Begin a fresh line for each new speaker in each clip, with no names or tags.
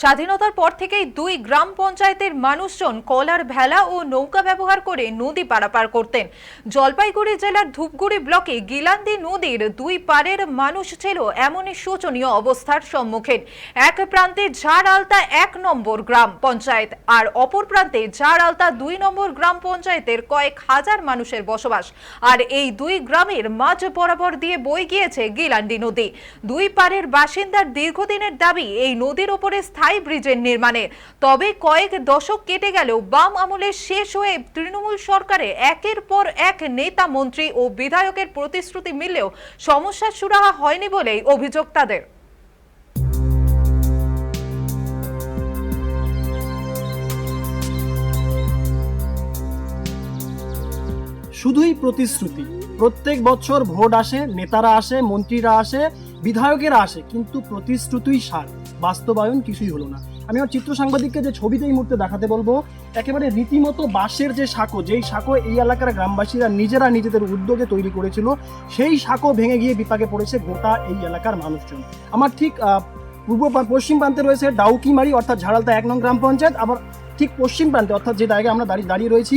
স্বাধীনতার পর থেকেই দুই গ্রাম পঞ্চায়েতের মানুষজন কলার ভেলা ও নৌকা ব্যবহার করে নদী পারাপার করতেন। জলপাইগুড়ি জেলার ধূপগুড়ি ব্লকে গিলান্দি নদীর দুই পারের মানুষ ছিল এমনই শোচনীয় অবস্থার সম্মুখীন। এক প্রান্তে ঝাড় আলতা এক নম্বর গ্রাম পঞ্চায়েত, আর অপর প্রান্তে ঝাড় আলতা দুই নম্বর গ্রাম পঞ্চায়েতের কয়েক হাজার মানুষের বসবাস। আর এই দুই গ্রামের মাঝ বরাবর দিয়ে বই গিয়েছে গিলান্ডি নদী। দুই পারের বাসিন্দার দীর্ঘদিনের দাবি, এই নদীর ওপরে স্থায়ী ব্রিজের নির্মাণে। তবে কয়েক দশক কেটে গেলেও বাম আমলে শেষ হয়ে তৃণমূল সরকারে একের পর এক নেতা, মন্ত্রী ও বিধায়কের প্রতিশ্রুতি মিললেও সমস্যার সুরাহা হয়নি বলেই অভিযোগ তাদের।
শুধুই প্রতিশ্রুতি। প্রত্যেক বছর ভোট আসে, নেতারা আসে, মন্ত্রীরা আসে বিধায়কেরা আসে, কিন্তু প্রতিশ্রুতিই সার। বাস্তবায়ন কিছুই হলো না। আমি আমার চিত্র সাংবাদিককে যে ছবিতে এই মুহূর্তে দেখাতে বলব, একেবারে রীতিমতো বাঁশের যে সাঁকো, যেই সাঁকো এই এলাকার গ্রামবাসীরা নিজেরা নিজেদের উদ্যোগে তৈরি করেছিল, সেই সাঁকো ভেঙে গিয়ে বিপাকে পড়েছে গোটা এই এলাকার মানুষজন। আমার ঠিক পূর্ব পশ্চিম প্রান্তে রয়েছে ডাউকিমারি, অর্থাৎ ঝাড়ালতা এক নং গ্রাম পঞ্চায়েত, আবার ঠিক পশ্চিম প্রান্তে, অর্থাৎ যে জায়গায় আমরা দাঁড়িয়ে দাঁড়িয়ে রয়েছি,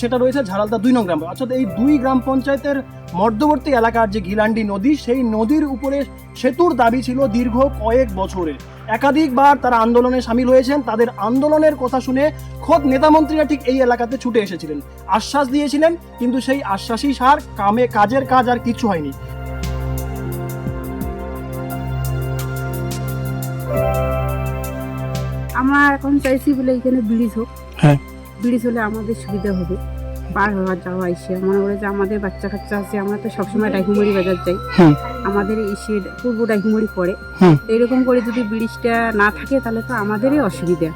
সেটা রয়েছে ঝাড়ালদা দুই নং গ্রাম অর্থাৎ এই দুই গ্রাম পঞ্চায়েতের মধ্যবর্তী এলাকার যে গিলান্ডি নদী সেই নদীর উপরে সেতুর দাবি ছিল দীর্ঘ কয়েক বছরে একাধিকবার তারা আন্দোলনে সামিল হয়েছেন। তাদের আন্দোলনের কথা শুনে খোদ নেতামন্ত্রীরা ঠিক এই এলাকাতে ছুটে এসেছিলেন। আশ্বাস দিয়েছিলেন কিন্তু সেই আশ্বাসই সার কামে কাজের কাজ আর কিছু হয়নি।
আমরা এখন চাইছি বলে এখানে ব্রিজ হোক।
হ্যাঁ।
ব্রিজ হলে আমাদের সুবিধা হবে। পার হওয়া যাওয়া এসে মনে করে যে আমাদের বাচ্চা কাচ্চা আছে আমরা তো সবসময় ডাইকুমড়ি বাজার যাই। আমাদের এসে পূর্ব ডাইকুমড়ি পড়ে। এরকম করে যদি ব্রিজটা না থাকে তাহলে তো আমাদেরই অসুবিধা।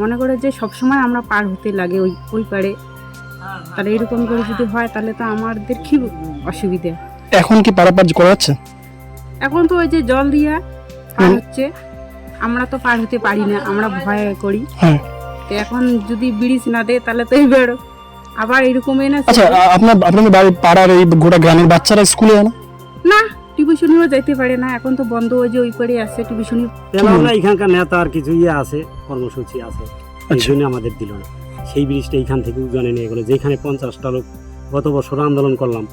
মনে করে যে সবসময় আমরা পার হতে লাগে ওই ওই পারে। তাহলে এরকম করে যদি হয় তাহলে তো আমাদের কি অসুবিধা?
এখন কি পারাপার করা যাচ্ছে?
এখন তো ওই যে জল দিয়া পার হচ্ছে। আমরা তো পার হতে পারি না আমরা ভয় করি। তো এখন যদি ব্রিজ না দেয় তাহলে তো এবার আবার এরকমই না
আচ্ছা আপনার আপনাদের বাড়ি পাড়ার এই গোটা গ্রামের বাচ্চারা স্কুলে না?
না টিউশনিও যাইতে পারে না এখন তো বন্ধ ওই যে ওই করে আছে টিউশনি।
এখানকার নেতা আর কিছু ইয়ে আছে কর্মসূচি আছে এই
আচ্ছা।
জন্য আমাদের দিল না। সেই ব্রিজটা এইখান থেকে উজানে নিয়ে গেলো যেখানে পঞ্চাশটা লোক গত বছর আন্দোলন করলাম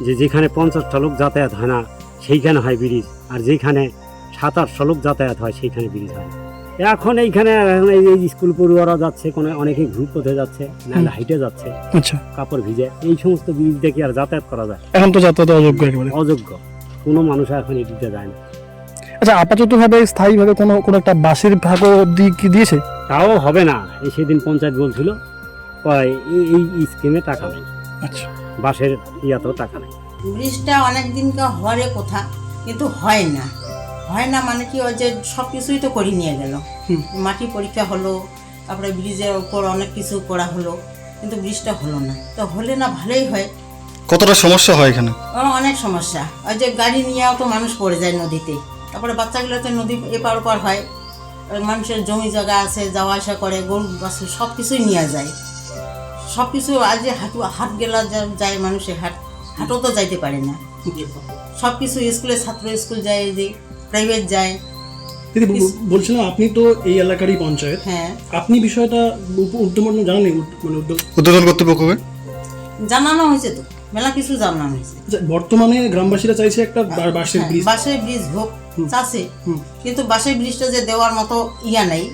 যে যেখানে পঞ্চাশটা লোক যাতায়াত হয় না সেইখানে হয় ব্রিজ আর যেখানে সাত আটশো লোক যাতায়াত হয় সেইখানে ব্রিজ হয় না। এখন এইখানে এই এই স্কুল পড়ুয়ারা যাচ্ছে কোনো অনেকে গ্রুপ পথে যাচ্ছে নাহলে হাইটে যাচ্ছে
আচ্ছা।
কাপড় ভিজে এই সমস্ত ব্রিজ দেখে আর যাতায়াত করা যায়।
এখন তো যাতায়াত অযোগ্য একেবারে।
অযোগ্য। কোনো মানুষ এখন এটিতে যায় না।
আচ্ছা আপাতত ভাবে স্থায়ী ভাবে কোনো কোনো একটা বাসের ভাগও কি দিয়েছে?
তাও হবে না। এই সেদিন পঞ্চায়েত বলছিল কয় এই- এই স্কিমে টাকা নেই।
আচ্ছা।
বাসের ইয়াতেও টাকা নেই।
ব্রিজটা অনেক দিনকে হরে কোথা কিন্তু হয় না। হয় না মানে কি ওই যে সব কিছুই তো করে নিয়ে গেল। মাটি পরীক্ষা হলো তারপরে ব্রিজের ওপর অনেক কিছু করা হলো কিন্তু ব্রিজটা হলো না। তো হলে না ভালোই হয়।
কতটা সমস্যা হয় এখানে?
অনেক সমস্যা। ওই যে গাড়ি নিয়েও তো মানুষ পড়ে যায় নদীতে। তারপরে বাচ্চাগুলো তো নদী এপার ওপার হয়। মানুষের জমি জায়গা আছে যাওয়া আসা করে গরু বাছু সব কিছুই নিয়ে যায়। সব কিছু আজ যে হাঁটু হাট গেলা যায় মানুষের হাট হাটও তো যাইতে পারে না। সব কিছু স্কুলে ছাত্র স্কুল যায় যে প্রাইভেট যায়।
দিদি বলছিলাম আপনি তো এই এলাকারই পঞ্চায়েত।
হ্যাঁ।
আপনি বিষয়টা উপ- উদ্যম জানেন মানে উদ্যোগ
উদ্বোধন কর্তৃপক্ষকে
জানানো হয়েছে তো। মেলা কিছু জানানো হয়েছে।
আচ্ছা, বর্তমানে গ্রামবাসীরা চাইছে একটা বা- বাঁশের
হ্যাঁ,
ব্রিজ।
বাসের ব্রিজ হোক। চাষে। কিন্তু বাসের ব্রিজটা যে দেওয়ার মতো ইয়া নাই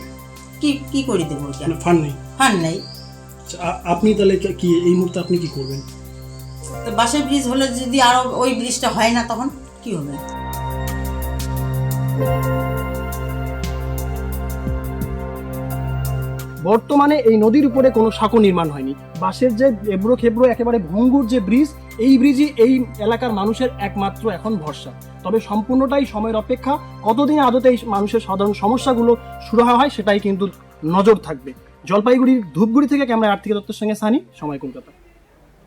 কি কি করে দেবো
মানে ফান্ড নেই।
ফান নাই।
আচ্ছা, আপনি তাহলে কি- কি এই মুহূর্তে আপনি কি করবেন?
তো বাসের ব্রিজ হলে যদি আরও ওই ব্রিজটা হয় না তখন কি হবে?
বর্তমানে এই নদীর উপরে কোনো সাঁকো নির্মাণ হয়নি। বাঁশের যে এবড়ো খেবড়ো, একেবারে ভঙ্গুর যে ব্রিজ, এই ব্রিজই এই এলাকার মানুষের একমাত্র এখন ভরসা। তবে সম্পূর্ণটাই সময়ের অপেক্ষা, কতদিন আদতে এই মানুষের সাধারণ সমস্যাগুলো সুরাহা হয় সেটাই কিন্তু নজর থাকবে। জলপাইগুড়ির ধূপগুড়ি থেকে ক্যামেরা আর্থিক দত্তের সঙ্গে সানি, সময় কলকাতা।